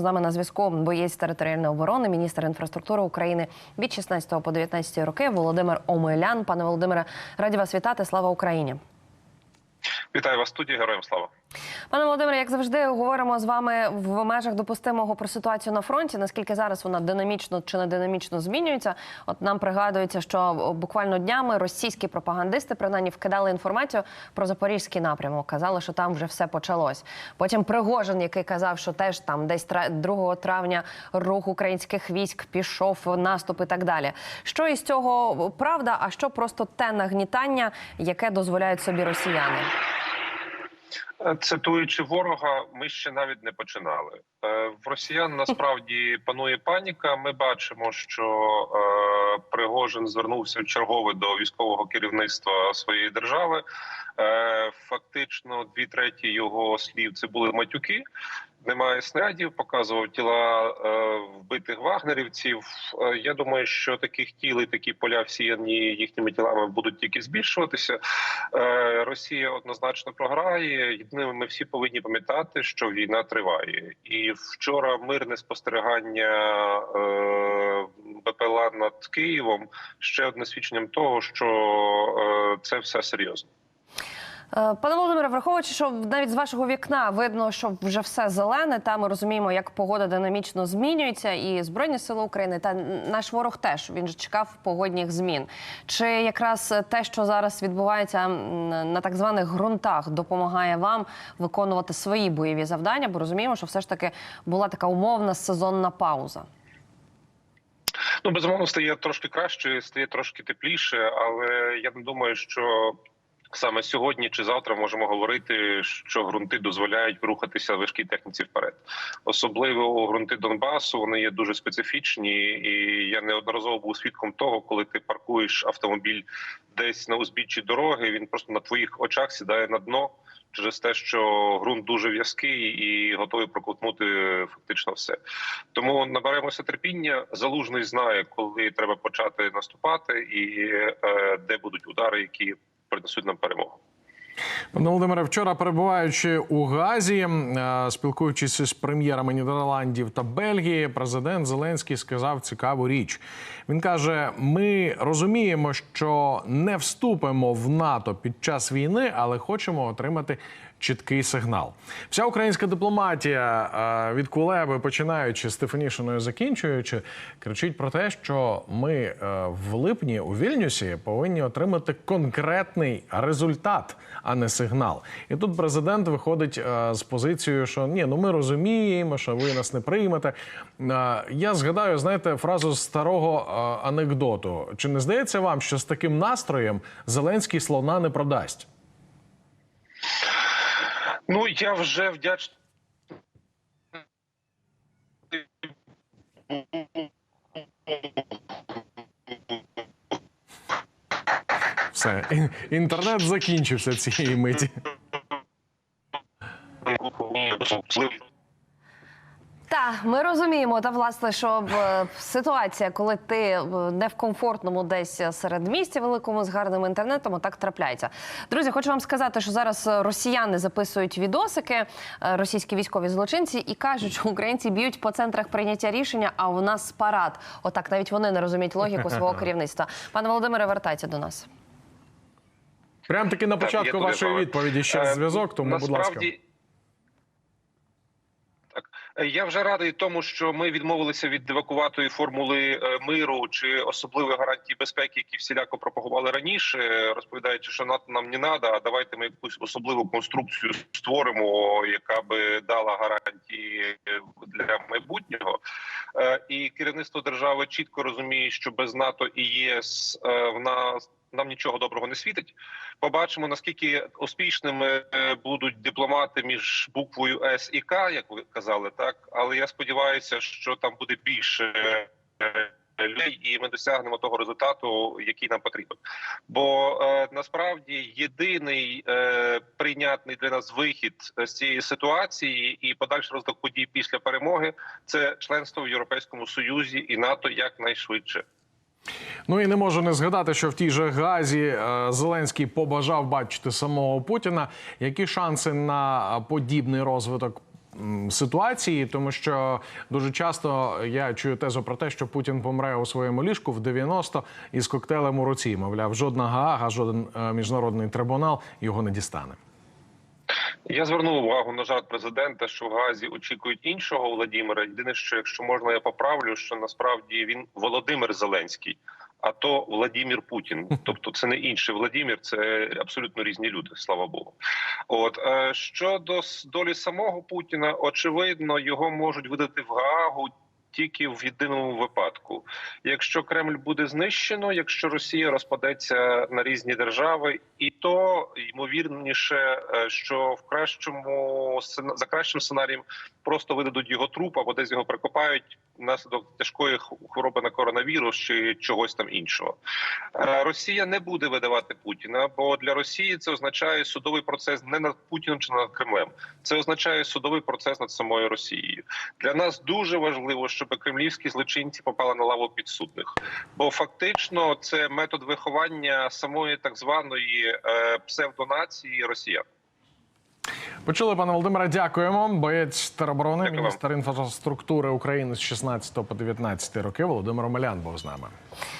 з нами на зв'язку боєць територіальної оборони, міністр інфраструктури України від 16 по 19 роки Володимир Омелян. Пане Володимире, раді вас вітати. Слава Україні. Вітаю вас студії, героям слава. Пане Володимире, як завжди, говоримо з вами в межах допустимого про ситуацію на фронті. Наскільки зараз вона динамічно чи не динамічно змінюється? От нам пригадується, що буквально днями російські пропагандисти принаймні вкидали інформацію про запорізький напрямок. Казали, що там вже все почалось. Потім Пригожин, який казав, що теж там десь 2 травня рух українських військ пішов наступ і так далі. Що із цього правда? А що просто те нагнітання, яке дозволяють собі росіяни? Цитуючи ворога, ми ще навіть не починали. Е, В росіян насправді панує паніка. Ми бачимо, що е, Пригожин звернувся чергове до військового керівництва своєї держави. Е, Фактично, дві треті його слів це були матюки. Немає снарядів, показував тіла е, вбитих вагнерівців. Е, я думаю, що таких тіл і такі поля всіяні їхніми тілами будуть тільки збільшуватися. Е, Росія однозначно програє. Єдине, ми всі повинні пам'ятати, що війна триває. І вчора мирне спостерігання БПЛА над Києвом ще одне свідченням того, що це все серйозно. Е, Пане Володимире, враховуючи, що навіть з вашого вікна видно, що вже все зелене, та ми розуміємо, як погода динамічно змінюється, і Збройні сили України та наш ворог теж він же чекав погодних змін. Чи якраз те, що зараз відбувається на так званих ґрунтах, допомагає вам виконувати свої бойові завдання? Бо розуміємо, що все ж таки була така умовна сезонна пауза. Ну, безумовно, стає трошки краще, стає трошки тепліше, але я не думаю, що саме сьогодні чи завтра можемо говорити, що ґрунти дозволяють рухатися важкій техніці вперед. Особливо ґрунти Донбасу вони є дуже специфічні, і я неодноразово був свідком того, коли ти паркуєш автомобіль десь на узбіччі дороги. Він просто на твоїх очах сідає на дно. Через те, що ґрунт дуже в'язкий і готовий проковтнути фактично все, тому наберемося терпіння. Залужний знає, коли треба почати наступати, і е, де будуть удари, які принесуть нам перемогу. Пане Володимире, вчора перебуваючи у Газі, е, спілкуючись з прем'єрами Нідерландів та Бельгії, президент Зеленський сказав цікаву річ. Він каже: ми розуміємо, що не вступимо в НАТО під час війни, але хочемо отримати. Чіткий сигнал. Вся українська дипломатія е, від Кулеби, починаючи з Стефанішиною, закінчуючи, кричить про те, що ми е, в липні у Вільнюсі повинні отримати конкретний результат, а не сигнал. І тут президент виходить е, з позицією, що ні, ну ми розуміємо, що ви нас не приймете. Я згадаю, знаєте, фразу з старого анекдоту. Чи не здається вам, що з таким настроєм Зеленський слона не продасть? Ну я вже вдячний. Все, ін- інтернет закінчився цієї миті. Так, ми розуміємо, та власне, що е, ситуація, коли ти е, не в комфортному десь серед місця великому з гарним інтернетом, так трапляється. Друзі, хочу вам сказати, що зараз е, росіяни записують відосики, е, російські військові злочинці, і кажуть, що українці б'ють по центрах прийняття рішення, а у нас парад. Отак навіть вони не розуміють логіку свого керівництва. Пане Володимире, вертайте до нас. Прям таки на Так, я початку тут вашої відповіді ще Е, зв'язок, тому, будь ласка. насправді, Я вже радий тому, що ми відмовилися від евакуватої формули е, миру чи особливої гарантії безпеки, які всіляко пропагували раніше, е, розповідаючи, що НАТО нам не треба, а давайте ми якусь особливу конструкцію створимо, яка би дала гарантії е, для майбутнього. Е, І керівництво держави чітко розуміє, що без НАТО і ЄС е, в нас нам нічого доброго не світить. Побачимо наскільки успішними е, будуть дипломати між буквою С і К, як ви казали, так але я сподіваюся, що там буде більше. е, Людей, і ми досягнемо того результату, який нам потрібен. Бо е, насправді єдиний е, прийнятний для нас вихід з цієї ситуації і подальший розвиток подій після перемоги це членство в Європейському Союзі і НАТО якнайшвидше. Ну і не можу не згадати, що в тій же Газі е, Зеленський побажав бачити самого Путіна. Які шанси на подібний розвиток ситуації, тому що дуже часто я чую тезу про те, що Путін помре у своєму ліжку в 90 із коктейлем у руці. Мовляв, жодна Гаага, жоден е, міжнародний трибунал його не дістане. Я звернув увагу на жарт президента, що в Газі очікують іншого Володимира. Єдине, що якщо можна, я поправлю, що насправді він Володимир Зеленський, а то Владимир Путін. Тобто, це не інший Владимир, це абсолютно різні люди. Слава Богу. От е, щодо долі самого Путіна, очевидно, його можуть видати в Гаагу. Тільки в єдиному випадку, якщо Кремль буде знищено, якщо Росія розпадеться на різні держави, і то ймовірніше, е, що в кращому за кращим сценарієм просто видадуть його труп або десь його прикопають внаслідок тяжкої хвороби на коронавірус чи чогось там іншого. Е, Росія не буде видавати Путіна, бо для Росії це означає судовий процес не над Путіним чи над Кремлем. Це означає судовий процес над самою Росією. Для нас дуже важливо, щоб кремлівські злочинці попали на лаву підсудних, бо фактично це метод виховання самої так званої е, псевдонації Росіян. Почули, пане Володимире, дякуємо. Боєць тероборони, Дякую міністр інфраструктури України з 16 по 19 роки. Володимир Омелян був з нами.